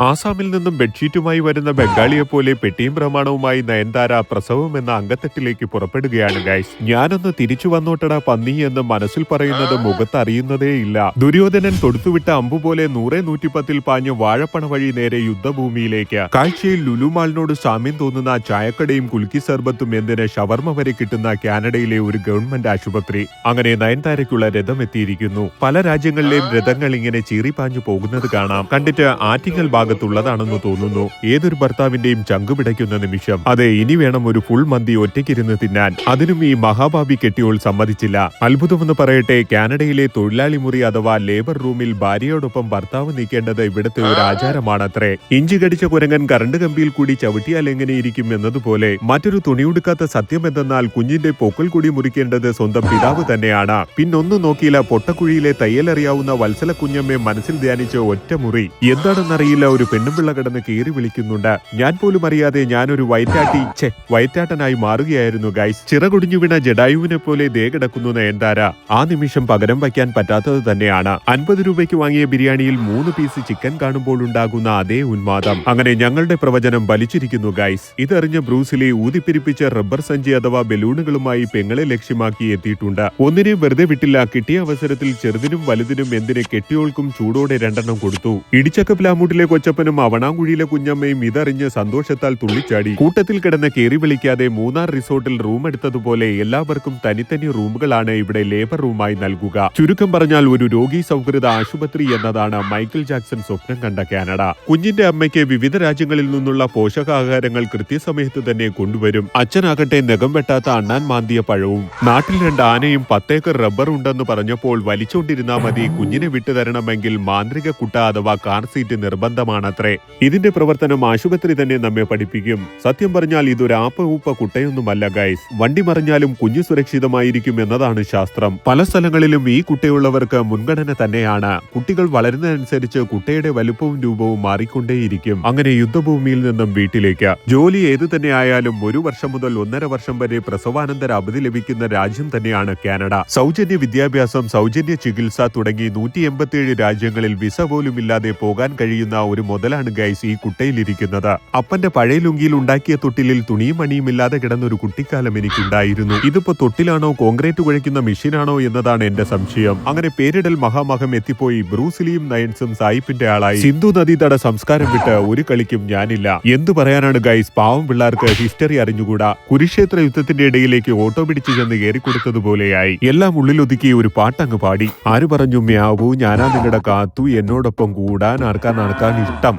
ആസാമിൽ നിന്നും ബെഡ്ഷീറ്റുമായി വരുന്ന ബംഗാളിയെ പോലെ പെട്ടിയും പ്രമാണവുമായി നയൻതാര പ്രസവം എന്ന അംഗത്തെട്ടിലേക്ക് പുറപ്പെടുകയാണ് ഗൈസ്. ഞാനൊന്ന് തിരിച്ചു വന്നോട്ടടാ പന്നി എന്ന് മനസ്സിൽ പറയുന്നത് മുഖത്തറിയുന്നതേ ഇല്ല. ദുര്യോധനൻ തൊടുത്തുവിട്ട അമ്പു പോലെ നൂറെ നൂറ്റിപ്പത്തിൽ പാഞ്ഞ് വാഴപ്പണ വഴി നേരെ യുദ്ധഭൂമിയിലേക്ക്. കാഴ്ചയിൽ ലുലുമാളിനോട് സാമ്യം തോന്നുന്ന ചായക്കടയും കുൽക്കി സർബത്തും എന്തിന് ഷവർമ വരെ കിട്ടുന്ന കാനഡയിലെ ഒരു ഗവൺമെന്റ് ആശുപത്രി. അങ്ങനെ നയൻതാരയ്ക്കുള്ള രഥം എത്തിയിരിക്കുന്നു പല രാജ്യങ്ങളിലെയും രഥങ്ങൾ ഇങ്ങനെ ചീറിപ്പാഞ്ഞു പോകുന്നത് കാണാം. കണ്ടിട്ട് ആറ്റിങ്ങൽ ഭാഗത്തുള്ളതാണെന്ന് തോന്നുന്നു. ഏതൊരു ഭർത്താവിന്റെയും ചങ്കുപിടയ്ക്കുന്ന നിമിഷം. അതെ ഇനി വേണം ഒരു ഫുൾ മന്തി ഒറ്റയ്ക്കിരുന്ന് തിന്നാൻ. അതിനും ഈ മഹാഭാബി കെട്ടിയോൾ സമ്മതിച്ചില്ല. അത്ഭുതമെന്ന് പറയട്ടെ കാനഡയിലെ തൊഴിലാളി മുറി അഥവാ ലേബർ റൂമിൽ ഭാര്യയോടൊപ്പം ഭർത്താവ് നീക്കേണ്ടത് ഇവിടുത്തെ ഒരു ആചാരമാണത്രേ. ഇഞ്ചി കടിച്ച കുരങ്ങൻ കറണ്ട് കമ്പിയിൽ കൂടി ചവിട്ടിയാൽ എങ്ങനെയിരിക്കും എന്നതുപോലെ മറ്റൊരു തുണിയുടുക്കാത്ത സത്യം എന്തെന്നാൽ കുഞ്ഞിന്റെ പൊക്കൽ കൂടി മുറിക്കേണ്ടത് സ്വന്തം പിതാവ് തന്നെയാണ്. പിന്നൊന്നും നോക്കിയില്ല പൊട്ടക്കുഴിയിലെ തയ്യലറിയാവുന്ന വത്സല കുഞ്ഞമ്മയെ മനസ്സിൽ ധ്യാനിച്ച ഒറ്റ മുറി എന്താണെന്നറിയില്ല ഒരു പെണ്ണുപിള്ള കിടന്ന് കീറി വിളിക്കുന്നുണ്ട്. ഞാൻ പോലും അറിയാതെ ഞാനൊരു വൈറ്റാട്ടി ചെ വൈറ്റാട്ടനായി മാറുകയായിരുന്നു ഗൈസ് ചിറകുടിഞ്ഞു വീണ ജഡായുവിനെ പോലെ ദേ കിടക്കുന്നു നയൻതാര. ആ നിമിഷം പകരം വയ്ക്കാൻ പറ്റാത്തത് തന്നെയാണ്. അൻപത് രൂപയ്ക്ക് വാങ്ങിയ ബിരിയാണിയിൽ മൂന്ന് പീസ് ചിക്കൻ കാണുമ്പോൾ ഉണ്ടാകുന്ന അതേ ഉന്മാദം. അങ്ങനെ ഞങ്ങളുടെ പ്രവചനം ബലിച്ചിരിക്കുന്നു ഗൈസ് ഇതറിഞ്ഞ ബ്രൂസിലെ ഊതിപ്പിരിപ്പിച്ച റബ്ബർ സഞ്ചി അഥവാ ബലൂണുകളുമായി പെങ്ങളെ ലക്ഷ്യമാക്കി എത്തിയിട്ടുണ്ട്. ഒന്നിനെയും വെറുതെ വിട്ടില്ല കിട്ടിയ അവസരത്തിൽ ചെറുതിനും വലുതിനും എന്തിനെ കെട്ടിയോൾക്കും ചൂടോടെ രണ്ടെണ്ണം കൊടുത്തു. ഇടിച്ചക്ക പ്ലാമൂട്ടിലെ കൊച്ചപ്പനും അവണാങ്കുഴിയിലെ കുഞ്ഞമ്മയും ഇതറിഞ്ഞ് സന്തോഷത്താൽ തുള്ളിച്ചാടി. കൂട്ടത്തിൽ കിടന്ന് കയറി വിളിക്കാതെ മൂന്നാർ റിസോർട്ടിൽ റൂം എടുത്തതുപോലെ എല്ലാവർക്കും തനിത്തനി റൂമുകളാണ് ഇവിടെ ലേബർ റൂമായി നൽകുക. ചുരുക്കം പറഞ്ഞാൽ ഒരു രോഗി സൗഹൃദ ആശുപത്രി എന്നതാണ് മൈക്കിൾ ജാക്സൺ സ്വപ്നം കണ്ട കാനഡ. കുഞ്ഞിന്റെ അമ്മയ്ക്ക് വിവിധ രാജ്യങ്ങളിൽ നിന്നുള്ള പോഷകാഹാരങ്ങൾ കൃത്യസമയത്ത് തന്നെ കൊണ്ടുവരും. അച്ഛനാകട്ടെ നഖം വെട്ടാത്ത അണ്ണാൻ മാന്തിയ പഴവും. നാട്ടിൽ രണ്ട് ആനയും പത്തേക്കർ റബ്ബർ ഉണ്ടെന്ന് പറഞ്ഞപ്പോൾ വലിച്ചുകൊണ്ടിരുന്നാൽ മതി കുഞ്ഞിനെ വിട്ടുതരണമെങ്കിൽ മാന്ത്രിക കുട്ട അഥവാ കാർ സീറ്റ് നിർബന്ധമാണത്രേ ഇതിന്റെ പ്രവർത്തനം ആശുപത്രി തന്നെ നമ്മെ പഠിപ്പിക്കും. സത്യം പറഞ്ഞാൽ ഇതൊരു ആപ്പ ഊപ്പ കുട്ടയൊന്നുമല്ല ഗൈസ് വണ്ടി മറിഞ്ഞാലും കുഞ്ഞു സുരക്ഷിതമായിരിക്കും എന്നതാണ് ശാസ്ത്രം. പല സ്ഥലങ്ങളിലും ഈ കുട്ടയുള്ളവർക്ക് മുൻഗണന തന്നെയാണ്. കുട്ടികൾ വളരുന്നതനുസരിച്ച് കുട്ടയുടെ വലുപ്പവും രൂപവും മാറിക്കൊണ്ടേയിരിക്കും. അങ്ങനെ യുദ്ധഭൂമിയിൽ നിന്നും വീട്ടിലേക്ക്. ജോലി ഏതു തന്നെ ആയാലും ഒരു വർഷം മുതൽ ഒന്നര വർഷം വരെ പ്രസവാനന്തര അവധി ലഭിക്കുന്ന രാജ്യം തന്നെയാണ് കാനഡ. സൗജന്യ വിദ്യാഭ്യാസം സൗജന്യ ചികിത്സ തുടങ്ങി നൂറ്റി എൺപത്തിയേഴ് രാജ്യങ്ങളിൽ വിസ പോലും ഇല്ലാതെ പോകാൻ കഴിയുന്ന ഒരു മുതലാണ് ഗൈസ് ഈ കുട്ടയിലിരിക്കുന്നത്. അപ്പന്റെ പഴയ ലുങ്കിയിൽ ഉണ്ടാക്കിയ തൊട്ടിലിൽ തുണിയും മണിയും ഇല്ലാതെ കിടന്ന ഒരു കുട്ടിക്കാലം എനിക്കുണ്ടായിരുന്നു. ഇതിപ്പോ തൊട്ടിലാണോ കോൺക്രീറ്റ് കുഴയ്ക്കുന്ന മെഷീനാണോ എന്നതാണ് എന്റെ സംശയം. അങ്ങനെ പേരിടൽ മഹാമഹം എത്തിപ്പോയി. ബ്രൂസിലിയും നയൻസും സായിപ്പിന്റെ ആളായി. സിന്ധു നദീതട സംസ്കാരം വിട്ട് ഒരു കളിക്കും ഞാനില്ല. എന്തു പറയാനാണ് ഗൈസ് പാവം പിള്ളേർക്ക് ഹിസ്റ്ററി അറിഞ്ഞുകൂടാ. കുരുക്ഷേത്ര യുദ്ധത്തിന്റെ ഇടയിലേക്ക് ഓട്ടോ പിടിച്ചു ചെന്ന് കയറിക്കൊടുത്തതുപോലെയായി. എല്ലാം ഉള്ളിലൊതുക്കി ഒരു പാട്ടങ്ങ് പാടി. ആര് പറഞ്ഞു മ്യാവു ഞാനാ നിങ്ങളുടെ കാത്തു. എന്നോടൊപ്പം കൂടാൻ ആർക്കാൻ നടക്കാൻ tâm